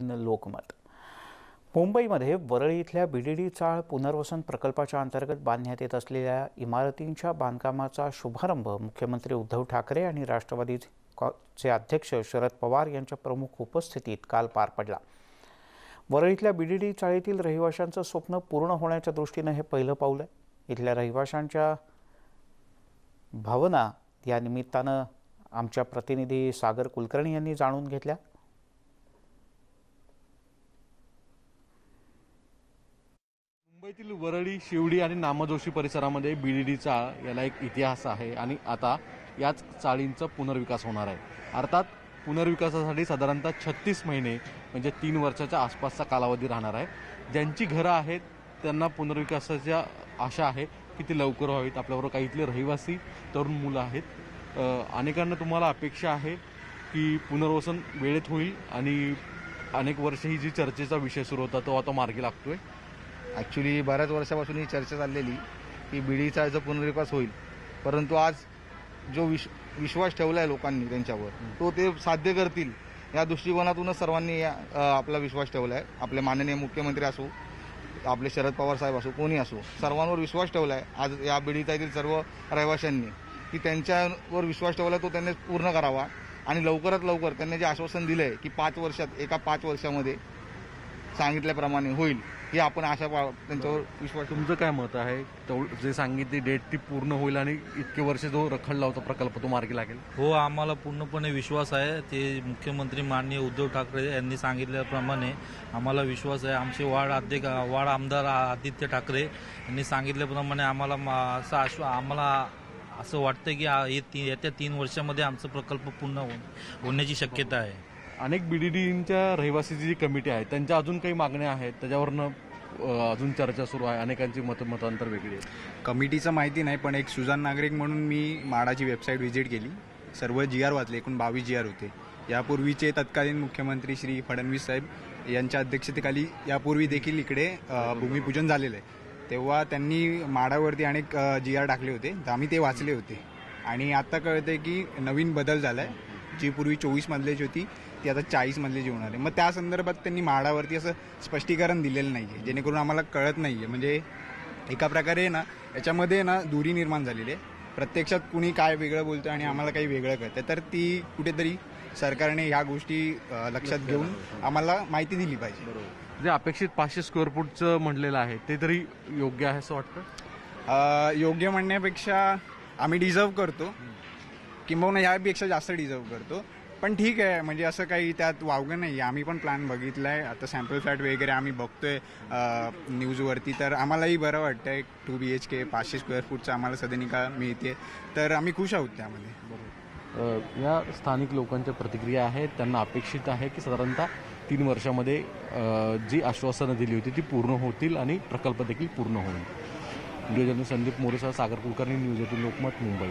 लोकमत. मुंबईमध्ये वरळी इथल्या बीडीडी चाळ पुनर्वसन प्रकल्पाच्या अंतर्गत बांधण्यात येत असलेल्या इमारतींच्या बांधकामाचा शुभारंभ मुख्यमंत्री उद्धव ठाकरे आणि राष्ट्रवादीचे अध्यक्ष शरद पवार यांच्या प्रमुख उपस्थितीत काल पार पडला. वरळीतल्या बीडीडी चाळीतील रहिवाशांचं स्वप्न पूर्ण होण्याच्या दृष्टीनं हे पहिलं पाऊल आहे. इथल्या रहिवाशांच्या भावना या निमित्तानं आमच्या प्रतिनिधी सागर कुलकर्णी यांनी जाणून घेतल्या. मुंबईतील वरळी शिवडी आणि नामजोशी परिसरामध्ये बीडीडी चाळ याला एक इतिहास आहे आणि आता याच चाळींचा पुनर्विकास होणार आहे. अर्थात पुनर्विकासासाठी साधारणतः छत्तीस महिने म्हणजे तीन वर्षाच्या आसपासचा कालावधी राहणार आहे. ज्यांची घरं आहेत त्यांना पुनर्विकासाच्या आशा आहे की ती लवकर व्हावीत. आपल्याबरोबर काही इथले रहिवासी तरुण मुलं आहेत. अनेकांना तुम्हाला अपेक्षा आहे की पुनर्वसन वेळेत होईल आणि अनेक वर्ष ही जी चर्चेचा विषय सुरू होता तो आता मार्गी लागतोय. ॲक्च्युली बऱ्याच वर्षापासून ही चर्चा चाललेली की बीडीचा याचा पुनर्विकास होईल. परंतु आज जो विश विश्वास ठेवला आहे लोकांनी त्यांच्यावर तो ते साध्य करतील या दृष्टिकोनातूनच सर्वांनी आपला विश्वास ठेवला आहे आपले माननीय मुख्यमंत्री असो आपले शरद पवार साहेब असो कोणी असो सर्वांवर विश्वास ठेवला आहे आज या बीडीचा येथील सर्व रहिवाशांनी की त्यांच्यावर विश्वास ठेवला तो त्यांनी पूर्ण करावा. आणि लवकरात लवकर त्यांनी जे आश्वासन दिलं आहे की पाच वर्षात एका पाच वर्षामध्ये सांगितल्याप्रमाणे होईल ही आपण आशा बा- त्यांच्यावर विश्वास तुमचं काय मत आहे? तेवढ- जे सांगितली डेट ती पूर्ण होईल आणि इतके वर्ष जो रखडला होता प्रकल्प तो मार्गी लागेल? हो आम्हाला पूर्णपणे विश्वास आहे. ते मुख्यमंत्री माननीय उद्धव ठाकरे यांनी सांगितल्याप्रमाणे आम्हाला विश्वास आहे. आमचे वार्ड अध्यक्ष वार्ड आमदार आदित्य ठाकरे यांनी सांगितल्याप्रमाणे आम्हाला असं आश्व आम्हाला असं वाटतं की हे येत्या तीन वर्षामध्ये आमचा प्रकल्प पूर्ण हो- होण्याची शक्यता आहे. अनेक बीडीडींच्या रहिवासीची जी कमिटी आहे त्यांच्या अजून काही मागण्या आहेत? त्याच्यावरनं अजून चर्चा सुरू आहे. अनेकांची मत मतांतर वेगळी आहे कमिटीचं माहिती नाही पण एक सुजान नागरिक म्हणून मी माडाची वेबसाईट व्हिजिट केली. सर्व जी आर वाचले एकूण बावीस जी आर होते. यापूर्वीचे तत्कालीन मुख्यमंत्री श्री फडणवीस साहेब यांच्या अध्यक्षतेखाली यापूर्वी देखील इकडे भूमिपूजन झालेलं आहे. तेव्हा त्यांनी माडावरती अनेक जी आर टाकले होते. तर आम्ही ते वाचले होते. आणि आता कळते की नवीन बदल झाला आहे जी पूर्वी चोवीस मधल्याची होती ती आता चाळीस मधल्याची होणार आहे. मग त्या संदर्भात त्यांनी माडावरती असं स्पष्टीकरण दिलेलं नाही आहे जेणेकरून आम्हाला कळत नाही आहे म्हणजे एका प्रकारे ना याच्यामध्ये ना दुरी निर्माण झालेली आहे. प्रत्यक्षात कुणी काय वेगळं बोलतं आणि आम्हाला काही वेगळं कळतं तर ती कुठेतरी सरकारने ह्या गोष्टी लक्षात घेऊन आम्हाला माहिती दिली पाहिजे. जे अपेक्षित पाचशे स्क्वेअर फूटचं म्हणलेलं आहे ते तरी योग्य आहे असं वाटतं? योग्य म्हणण्यापेक्षा आम्ही डिझर्व करतो. किंबहुना ह्यापेक्षा जास्त डिझर्व करतो. पण ठीक आहे म्हणजे असं काही त्यात वावगं नाही आम्ही पण प्लॅन बघितला आहे आता सॅम्पल फ्लॅट वगैरे आम्ही बघतोय न्यूजवरती तर आम्हालाही बरं वाटतं आहे टू बी एच के पाचशे स्क्वेअर फूटचा आम्हाला सदनिका मिळते. तर आम्ही खुश आहोत त्यामध्ये. बरोबर. या स्थानिक लोकांच्या प्रतिक्रिया आहेत. त्यांना अपेक्षित आहे की साधारणतः तीन वर्षामध्ये जी आश्वासनं दिली होती ती पूर्ण होतील आणि प्रकल्प देखील पूर्ण होईल. व्हिडिओ संदीप मोरेसह सागर कुलकर्णी न्यूज एटीन लोकमत मुंबई.